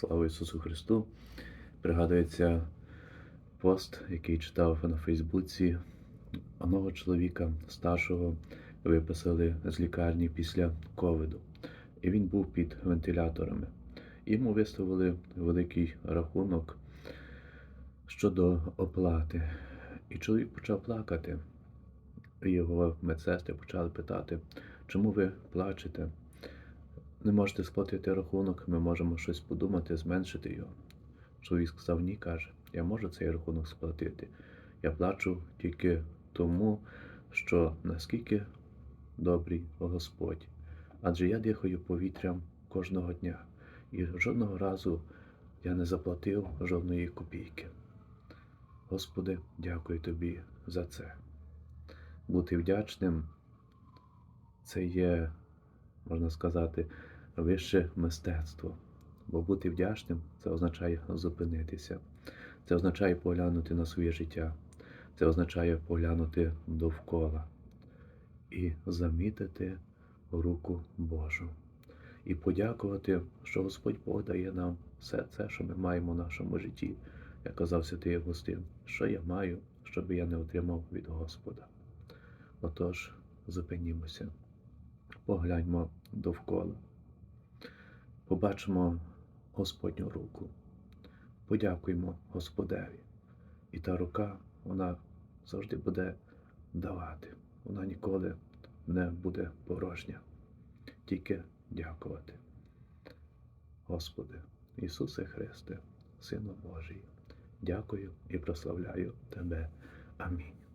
Слава Ісусу Христу! Пригадується пост, який читав на Фейсбуці. Одного чоловіка старшого виписали з лікарні після ковіду. І він був під вентиляторами. Йому виставили великий рахунок щодо оплати. І чоловік почав плакати. Його медсестри почали питати, чому ви плачете? Не можете сплатити рахунок, ми можемо щось подумати, зменшити його. Чоловік сказав, ні, каже, я можу цей рахунок сплатити. Я плачу тільки тому, що наскільки добрий Господь. Адже я дихаю повітрям кожного дня. І жодного разу я не заплатив жодної копійки. Господи, дякую тобі за це. Бути вдячним це є, можна сказати, вище мистецтво. Бо бути вдячним це означає зупинитися. Це означає поглянути на своє життя. Це означає поглянути довкола і замітити руку Божу. І подякувати, що Господь Бог дає нам все це, що ми маємо в нашому житті. Як казав святий Августин, що я маю, щоб я не отримав від Господа. Отож, зупинімося, погляньмо довкола, побачимо Господню руку, подякуємо Господеві. І та рука, вона завжди буде давати. Вона ніколи не буде порожня. Тільки дякувати. Господи, Ісусе Христе, Сину Божий, дякую і прославляю Тебе. Амінь.